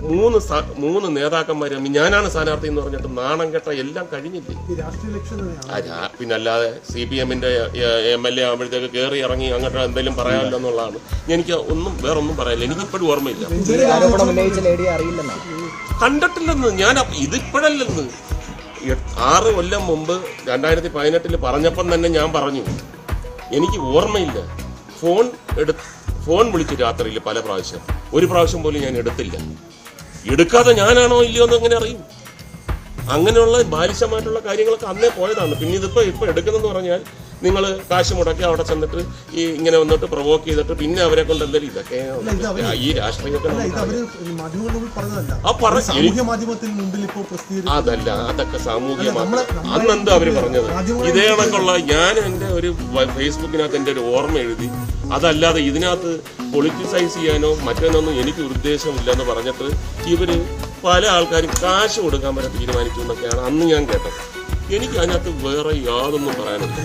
മൂന്ന് മൂന്ന് നേതാക്കന്മാർ ഞാനാണ് സ്ഥാനാർത്ഥി എന്ന് പറഞ്ഞിട്ട് നാണം കെട്ട എല്ലാം കഴിഞ്ഞില്ലേ? പിന്നല്ലാതെ സി പി എമ്മിന്റെ എം എൽ എ ആകുമ്പോഴത്തേക്ക് കയറി ഇറങ്ങി അങ്ങോട്ട് എന്തെങ്കിലും പറയാമല്ലോ എന്നുള്ളതാണ്. എനിക്ക് ഒന്നും വേറൊന്നും പറയാനില്ല. ഓർമ്മയില്ല. ഉന്നയിച്ച ലേഡി അറിയില്ലെന്നാണ് കണ്ടിട്ടില്ലെന്ന് ഞാൻ ഇതിപ്പോഴല്ലെന്ന് ആറ് കൊല്ലം മുമ്പ് രണ്ടായിരത്തി പതിനെട്ടിൽ പറഞ്ഞപ്പം തന്നെ ഞാൻ പറഞ്ഞു. എനിക്ക് ഓർമ്മയില്ല. ഫോൺ എടുത്ത് ഫോൺ വിളിച്ചു രാത്രിയിൽ പല പ്രാവശ്യം. ഒരു പ്രാവശ്യം പോലും ഞാൻ എടുത്തില്ല. എടുക്കാതെ ഞാനാണോ ഇല്ലയോ എന്ന് എങ്ങനെ അറിയും? അങ്ങനെയുള്ള ബാലിശമായിട്ടുള്ള കാര്യങ്ങളൊക്കെ അന്നേ പോയതാണ്. പിന്നെ ഇതിപ്പോ ഇപ്പൊ എടുക്കുന്നെന്ന് പറഞ്ഞാൽ നിങ്ങൾ കാശ് മുടക്കി അവിടെ ചെന്നിട്ട് ഈ ഇങ്ങനെ വന്നിട്ട് പ്രൊവോക്ക് ചെയ്തിട്ട് പിന്നെ അവരെ കൊണ്ട് എന്തെങ്കിലും ഇതൊക്കെ ഈ രാഷ്ട്രീയമൊക്കെ ഇപ്പോൾ പ്രസിദ്ധീകരിച്ചു അതല്ല അതൊക്കെ സാമൂഹ്യ അന്നെന്താ അവർ പറഞ്ഞത്? ഇതേ കണക്കുള്ള ഞാൻ എന്റെ ഒരു ഫേസ്ബുക്കിനകത്ത് എന്റെ ഒരു ഓർമ്മ എഴുതി. അതല്ലാതെ ഇതിനകത്ത് പൊളിറ്റിസൈസ് ചെയ്യാനോ മറ്റൊന്നൊന്നും എനിക്ക് ഉദ്ദേശമില്ല എന്ന് പറഞ്ഞിട്ട് ഇവർ പല ആൾക്കാരും കാശ് കൊടുക്കാൻ വരെ തീരുമാനിച്ചു എന്നൊക്കെയാണ് അന്ന് ഞാൻ കേട്ടത്. എനിക്ക് അതിനകത്ത് വേറെ യാതൊന്നും പറയാനില്ല.